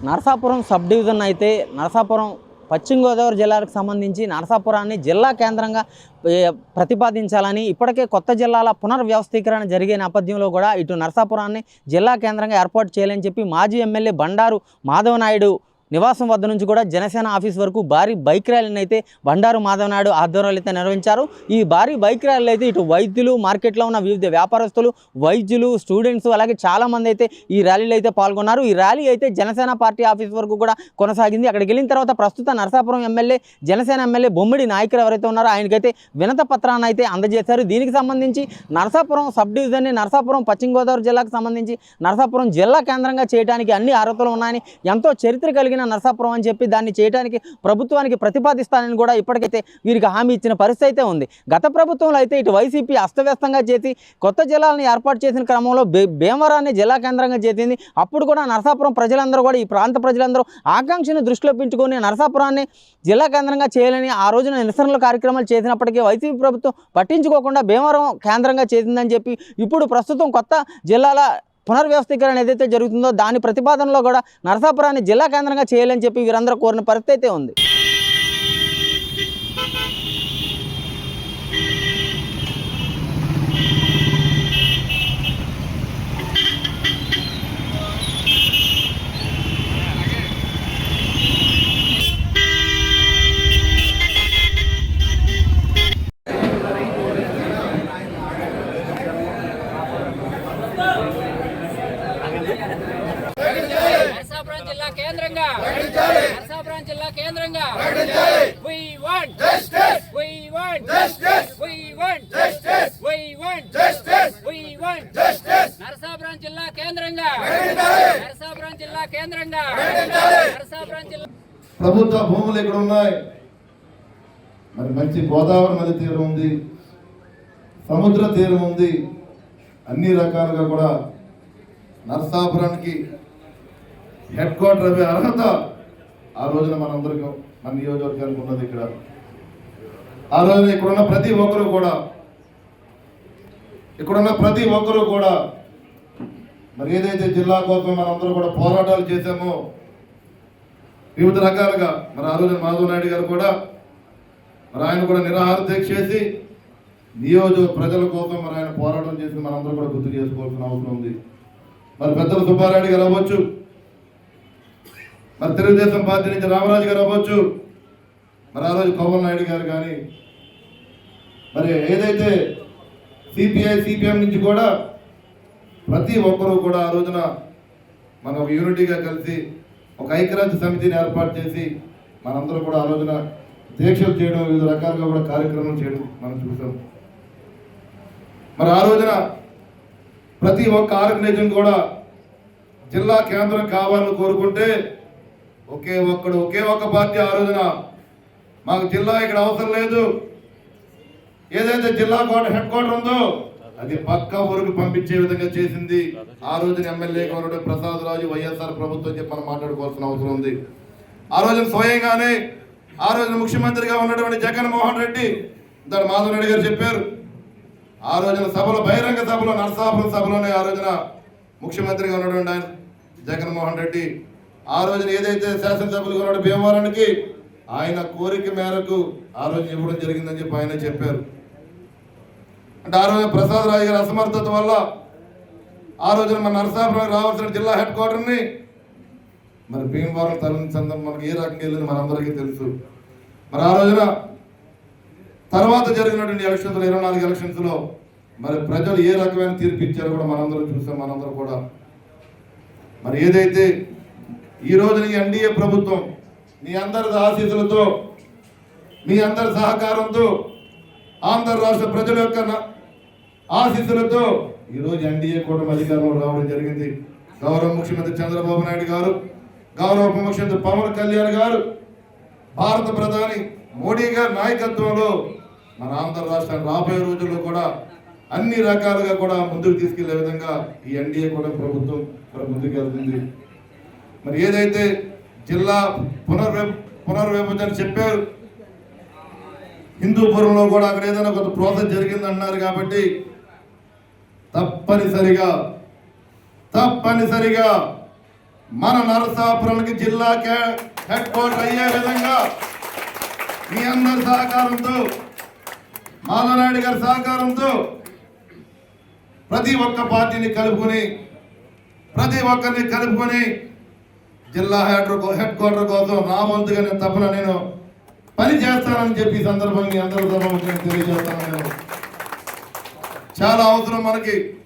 Narasapuram sub division అయితే నరసాపురం పశ్చిమ గోదావరి జిల్లాకు సంబంధించి నరసాపురాన్ని జిల్లా కేంద్రంగా ప్రతిపాదించాలని ఇప్పటికే కొత్త జిల్లాల పునర్వ్యవస్థీకరణ జరిగే నేపథ్యంలో కూడా ఇటు నరసాపురాన్ని జిల్లా కేంద్రంగా ఏర్పాటు చేయాలని చెప్పి మాజీ ఎమ్మెల్యే బండారు మాధవనాయుడు నివాసం వద్ద నుంచి కూడా జనసేన ఆఫీస్ వరకు భారీ బైక్ ర్యాలీని అయితే బండారు మాధవనాయుడు ఆధ్వర్యంలో అయితే నిర్వహించారు. ఈ భారీ బైక్ ర్యాలీలో అయితే ఇటు వైద్యులు మార్కెట్లో ఉన్న వివిధ వ్యాపారస్తులు వైద్యులు స్టూడెంట్స్ అలాగే చాలామంది అయితే ఈ ర్యాలీలో అయితే పాల్గొన్నారు. ఈ ర్యాలీ అయితే జనసేన పార్టీ ఆఫీస్ వరకు కూడా కొనసాగింది. అక్కడికి వెళ్ళిన తర్వాత ప్రస్తుత నరసాపురం ఎమ్మెల్యే జనసేన ఎమ్మెల్యే బొమ్మిడి నాయకులు ఎవరైతే ఉన్నారో ఆయనకైతే వినత పత్రాన్ని అయితే అందజేశారు. దీనికి సంబంధించి నరసాపురం సబ్ డివిజన్ని నరసాపురం పశ్చిమ గోదావరి జిల్లాకు సంబంధించి నరసాపురం జిల్లా కేంద్రంగా చేయడానికి అన్ని అర్హతలు ఉన్నాయని ఎంతో చరిత్ర కలిగిన నరసాపురం అని చెప్పి దాన్ని చేయడానికి ప్రభుత్వానికి ప్రతిపాదిస్తానని కూడా ఇప్పటికైతే వీరికి హామీ ఇచ్చిన పరిస్థితి అయితే ఉంది. గత ప్రభుత్వంలో అయితే ఇటు వైసీపీ అస్తవ్యస్తంగా చేసి కొత్త జిల్లాలను ఏర్పాటు చేసిన క్రమంలో భీమవరాన్ని జిల్లా కేంద్రంగా చేసింది అప్పుడు కూడా నరసాపురం ప్రజలందరూ కూడా ఈ ప్రాంత ప్రజలందరూ ఆకాంక్షను దృష్టిలో పెంచుకొని నరసాపురాన్ని జిల్లా కేంద్రంగా చేయాలని ఆ రోజున నిరసనల కార్యక్రమాలు చేసినప్పటికీ వైసీపీ ప్రభుత్వం పట్టించుకోకుండా భీమవరం కేంద్రంగా చేసిందని చెప్పి ఇప్పుడు ప్రస్తుతం కొత్త జిల్లాల పునర్వ్యవస్థీకరణ ఏదైతే జరుగుతుందో దాని ప్రతిపాదనలో కూడా నరసాపురాన్ని జిల్లా కేంద్రంగా చేయాలని చెప్పి వీరందరూ కోరిన పరిస్థితి అయితే ఉంది. నరసాపురం జిల్లా కేంద్రంగా నరసాపురం జిల్లా కేంద్రంగా We want justice. We want justice. We want justice. We want justice. We want justice. Narasapuram జిల్లా కేంద్రంగా నరసాపురం జిల్లా కేంద్రంగా నరసాపురం జిల్లా ప్రభుత్వ భూములు ఇక్కడ ఉన్నాయి మరి మంచి గోదావరి నది తీరం ఉంది సముద్ర తీరం ఉంది అన్ని రకాలుగా కూడా నరసాపురానికి హెడ్ క్వార్టర్ అవే అర్హత ఆ రోజున మనందరికీ మన నియోజకవర్గానికి ఉన్నది ఇక్కడ. ఆ రోజున ఇక్కడున్న ప్రతి ఒక్కరు కూడా ఇక్కడున్న ప్రతి ఒక్కరు కూడా మరి ఏదైతే జిల్లా కోసం మనందరూ కూడా పోరాటాలు చేశామో వివిధ రకాలుగా మరి ఆ రోజున మాధవ్ నాయుడు గారు కూడా మరి ఆయన కూడా నిరాహార దీక్ష చేసి నియోజక ప్రజల కోసం మరి ఆయన పోరాటం చేసి మనందరూ కూడా గుర్తు చేసుకోవాల్సిన అవసరం ఉంది. మరి పెద్దల సుబ్బారాయుడు గారు అవ్వచ్చు. మరి తెలుగుదేశం పార్టీ నుంచి రామరాజు గారు అవ్వచ్చు. మరి ఆ రోజు పవన్ నాయుడు గారు కానీ మరి ఏదైతే సిపిఐ సిపిఎం నుంచి కూడా ప్రతి ఒక్కరూ కూడా ఆ రోజున మనం ఒక యూనిటీగా కలిసి ఒక ఐక్యరాజ్య సమితిని ఏర్పాటు చేసి మనందరూ కూడా ఆ రోజున దీక్షలు చేయడం వివిధ రకాలుగా కూడా కార్యక్రమాలు చేయడం మనం చూసాం. మరి ఆ రోజున ప్రతి ఒక్క ఆర్గనైజేషన్ కూడా జిల్లా కేంద్రం కావాలని కోరుకుంటే ఒకే ఒక్కడు ఒకే ఒక్క పార్టీ ఆ రోజున మాకు జిల్లా ఇక్కడ అవసరం లేదు. ఏదైతే జిల్లా కోట హెడ్ క్వార్టర్ ఉందో అది పక్క ఊరికి పంపించే విధంగా చేసింది. ఆ రోజున ఎమ్మెల్యే గౌరవ ప్రసాద్ రాజు వైఎస్ఆర్ ప్రభుత్వం చెప్పి మనం మాట్లాడుకోవాల్సిన అవసరం ఉంది. ఆ రోజున స్వయంగానే ఆ రోజున ముఖ్యమంత్రిగా ఉన్నటువంటి జగన్మోహన్ రెడ్డి దాని మాధవ్ రెడ్డి గారు చెప్పారు ఆ రోజున సభలో బహిరంగ సభలో నరసాపురం సభలోనే ఆ రోజున ముఖ్యమంత్రిగా ఉన్నటువంటి ఆయన జగన్మోహన్ రెడ్డి. ఆ రోజున ఏదైతే శాసనసభ్యులుగా ఉన్నాడు భీమవరానికి ఆయన కోరిక మేరకు ఆ రోజు ఇవ్వడం జరిగిందని చెప్పి ఆయన చెప్పారు. అంటే ఆ రోజు ప్రసాద్ రాజు గారి అసమర్థత వల్ల ఆ రోజున మన నరసాపురం రావాల్సిన జిల్లా హెడ్ క్వార్టర్ని మరి భీమవరం తరలించడం మనకి ఏ రకంగా వెళ్ళింది మనందరికీ తెలుసు. మరి ఆ రోజున తర్వాత జరిగినటువంటి ఎలక్షన్స్లో ఇరవై నాలుగు ఎలక్షన్స్లో మరి ప్రజలు ఏ రకమైన తీర్పు ఇచ్చారో కూడా మనందరం చూసాం మనందరం కూడా. మరి ఏదైతే ఈ రోజున ఈ ఎన్డీఏ ప్రభుత్వం మీ అందరి ఆశీస్సులతో మీ అందరి సహకారంతో ఆంధ్ర రాష్ట్ర ప్రజల యొక్క ఆశీస్సులతో ఈరోజు ఎన్డీఏ కూటమి అధికారంలో రావడం జరిగింది. గౌరవ ముఖ్యమంత్రి చంద్రబాబు నాయుడు గారు గౌరవ ఉప ముఖ్యమంత్రి పవన్ కళ్యాణ్ గారు భారత ప్రధాని మోడీ గారి నాయకత్వంలో మన ఆంధ్ర రాష్ట్రాన్ని రాబోయే రోజుల్లో కూడా అన్ని రకాలుగా కూడా ముందుకు తీసుకెళ్ళే విధంగా ఈ ఎన్డీఏ కూడా ప్రభుత్వం మరి ముందుకెళ్తుంది మరి ఏదైతే జిల్లా పునర్వి పునర్విభజన చెప్పారు హిందూపురంలో కూడా అక్కడ ఏదైనా కొంత ప్రాసెస్ జరిగిందన్నారు కాబట్టి తప్పనిసరిగా తప్పనిసరిగా మన నరసాపురానికి జిల్లా కే- హెడ్ క్వార్టర్ అయ్యే విధంగా మీ అందరి సహకారంతో మాలనాయుడు గారి సహకారంతో ప్రతి ఒక్క పార్టీని కలుపుకొని ప్రతి ఒక్కరిని కలుపుకొని జిల్లా హెడ్ హెడ్ క్వార్టర్ కోసం రామంతుగా నేను తప్పన నేను పని చేస్తానని చెప్పి ఈ సందర్భంగా మీ అందరూ సభ తెలియజేస్తాను. నేను చాలా అవసరం మనకి.